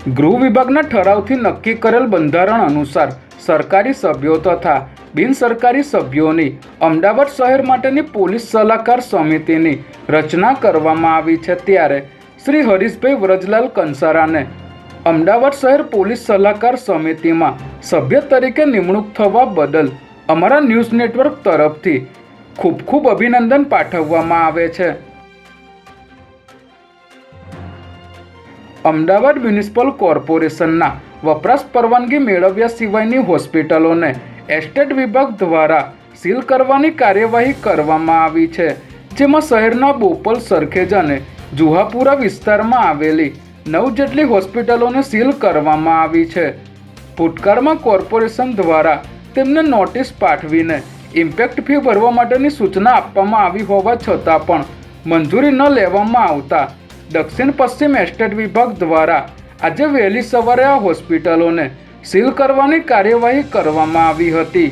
ગૃહ વિભાગના ઠરાવથી નક્કી કરેલ બંધારણ અનુસાર સરકારી સભ્યો તથા બિનસરકારી સભ્યોની અમદાવાદ શહેર માટેની પોલીસ સલાહકાર સમિતિની રચના કરવામાં આવી છે ત્યારે શ્રી હરીશભાઈ વ્રજલાલ કંસારાને અમદાવાદ શહેર પોલીસ સલાહકાર સમિતિમાં સભ્ય તરીકે નિમણૂક થવા બદલ અમારા ન્યૂઝ નેટવર્ક તરફથી ખૂબ ખૂબ અભિનંદન પાઠવવામાં આવે છે. અમદાવાદ મ્યુનિસિપલ કોર્પોરેશનના વપરાશ પરવાનગી મેળવ્યા સિવાયની હોસ્પિટલોને એસ્ટેટ વિભાગ દ્વારા સીલ કરવાની કાર્યવાહી કરવામાં આવી છે, જેમાં શહેરના બોપલ, સરખેજ અને જુહાપુરા વિસ્તારમાં આવેલી નવ જેટલી હોસ્પિટલોને સીલ કરવામાં આવી છે. ભૂતકાળમાં કોર્પોરેશન દ્વારા તેમને નોટિસ પાઠવીને ઇમ્પેક્ટ ફી ભરવા માટેની સૂચના આપવામાં આવી હોવા છતાં પણ મંજૂરી ન લેવામાં આવતા દક્ષિણ પશ્ચિમ એસ્ટેટ વિભાગ દ્વારા આજે વહેલી સવારે આ હોસ્પિટલોને સીલ કરવાની કાર્યવાહી કરવામાં આવી હતી.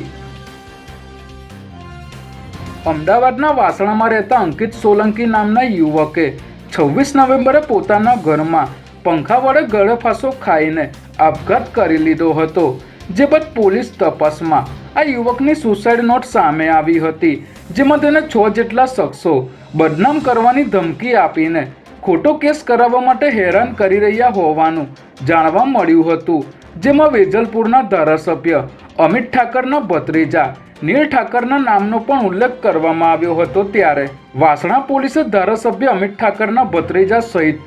અમદાવાદના વાસણામાં રહેતા અંકિત સોલંકી નામના યુવકે છવ્વીસ નવેમ્બરે પોતાના ઘરમાં પંખા વડે ગળેફાંસો ખાઈને આપઘાત કરી લીધો હતો, જે બાદ પોલીસ તપાસમાં આ યુવકની સુસાઇડ નોટ સામે આવી હતી, જેમાં તેને છ જેટલા શખ્સો બદનામ કરવાની ધમકી આપીને ખોટો કેસ કરાવવા માટે હેરાન કરી રહ્યા હોવાનું જાણવા મળ્યું હતું, જેમાં વેજલપુરના ધારાસભ્ય અમિત ઠાકરના ભત્રીજા નીલ ઠાકરના નામનો પણ ઉલ્લેખ કરવામાં આવ્યો હતો ત્યારે. વાસણા પોલીસે ધારાસભ્ય અમિત ઠાકરના ભત્રીજા સહિત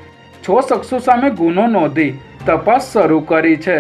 છ શખ્સો સામે ગુનો નોંધી તપાસ શરૂ કરી છે.